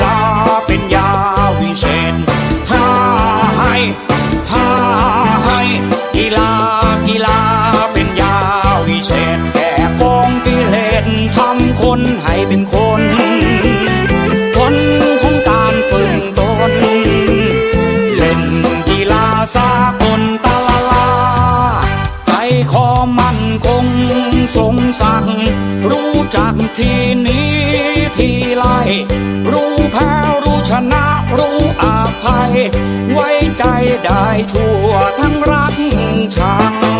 กีฬาเป็นยาวิเศษฮาให้ฮาให้กีฬากีฬาเป็นยาวิเศษแก่กองกิเลสทำคนให้เป็นคนผลของการฝึกตน เล่นกีฬาสากลตาลาลาใจคอมั่นคงสงสักรู้จักทีนี้ทีไล่รู้ ไว้ใจได้ชั่วทั้งรักชัง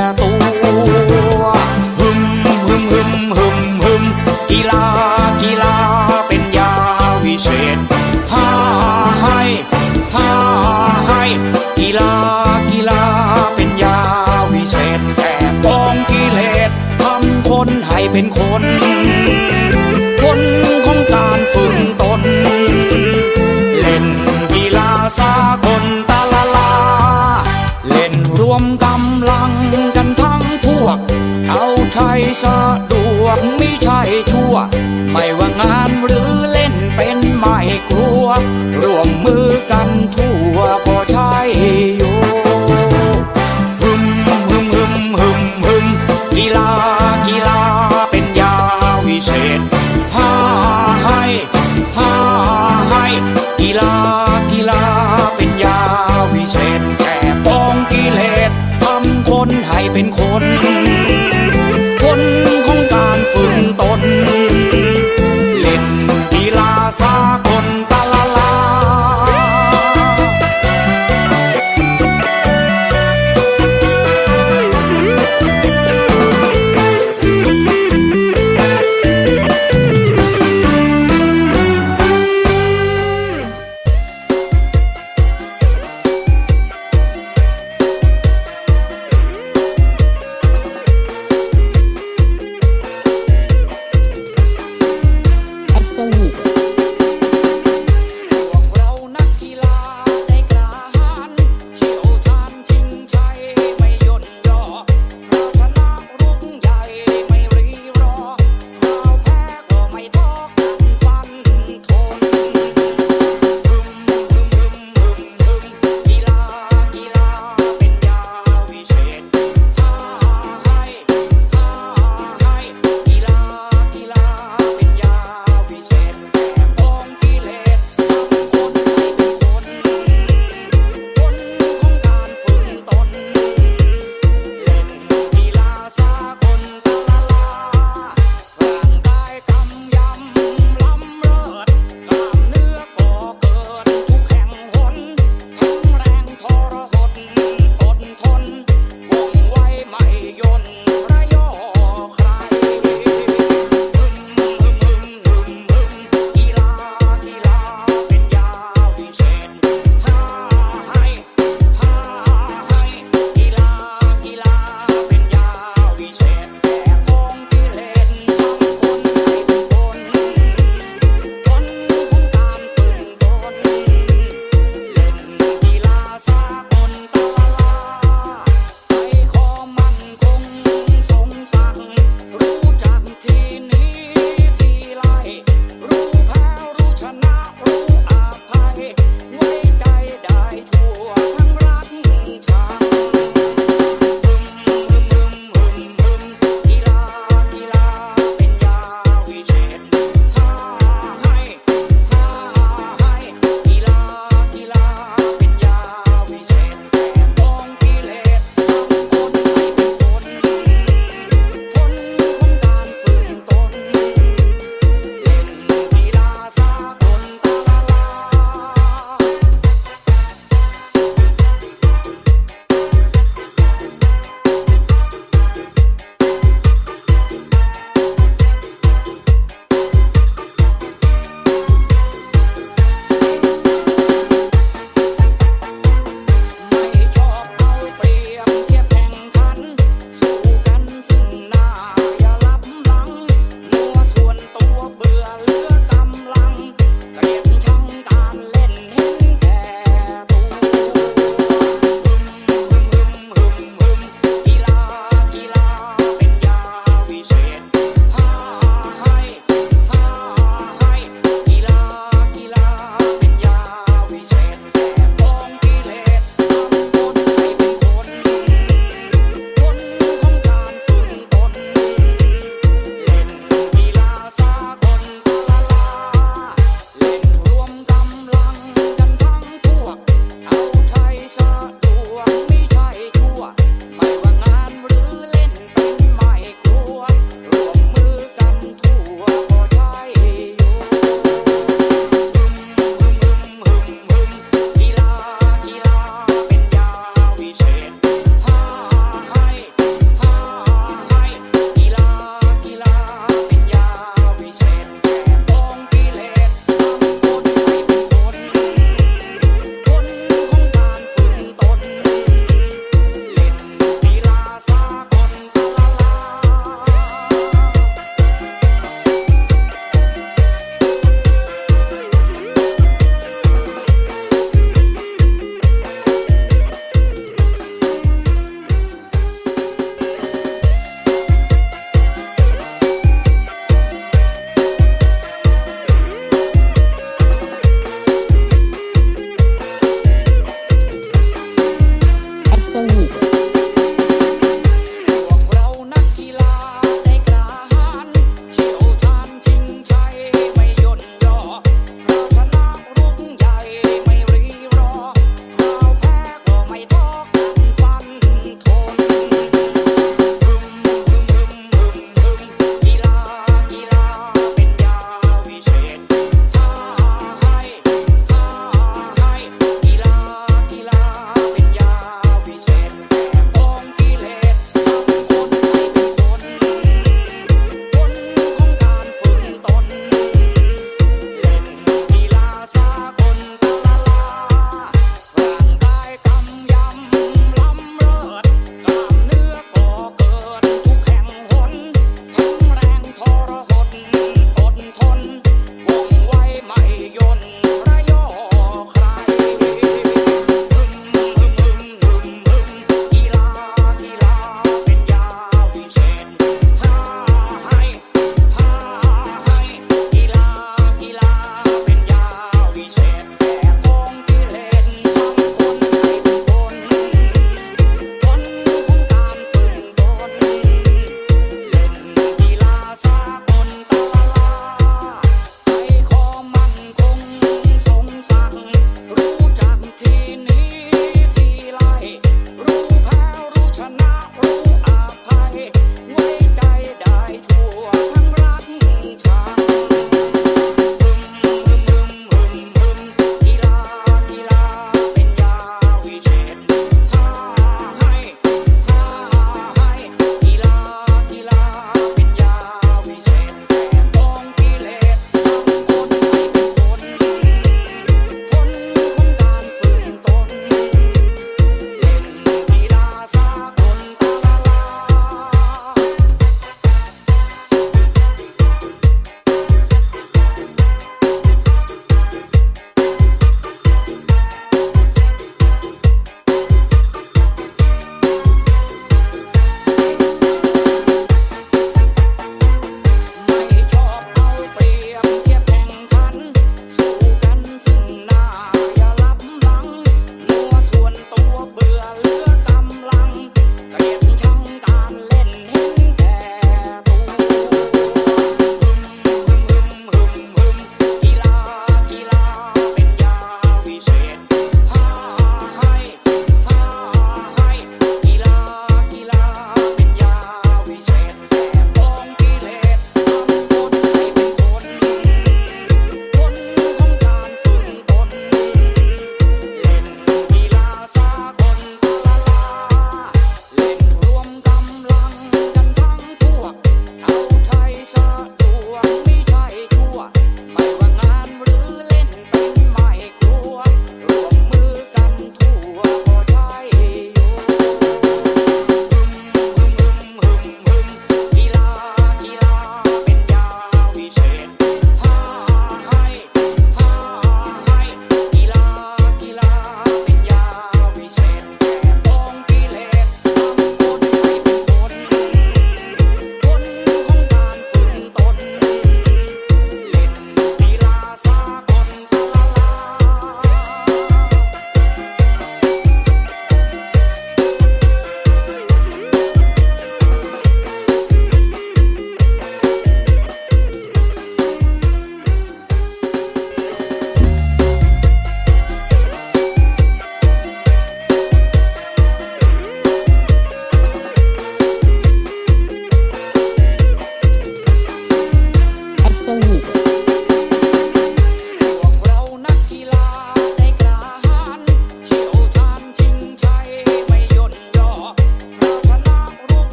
เป็นคนผลของการฝึกตน เล่นกีฬาสากลตาลาลา เล่นรวมกำลังกันทั้งพวก เอาใช้สะดวกไม่ใช่ชั่ว ไม่ว่างานหรือเล่นเป็นไม่กลัว ร่วมมือกันทั่ว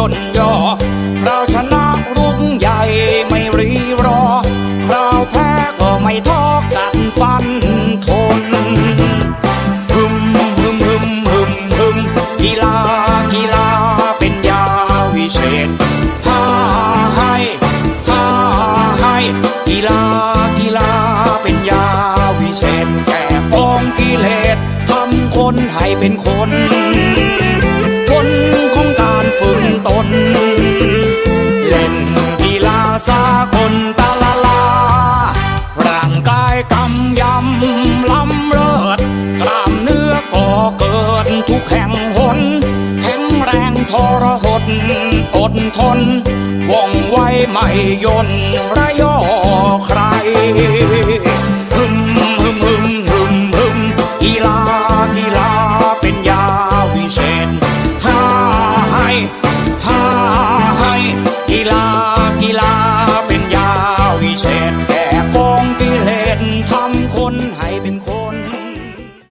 ย่นย่อ อดทนว่องไวไม่ย่นระยอใคร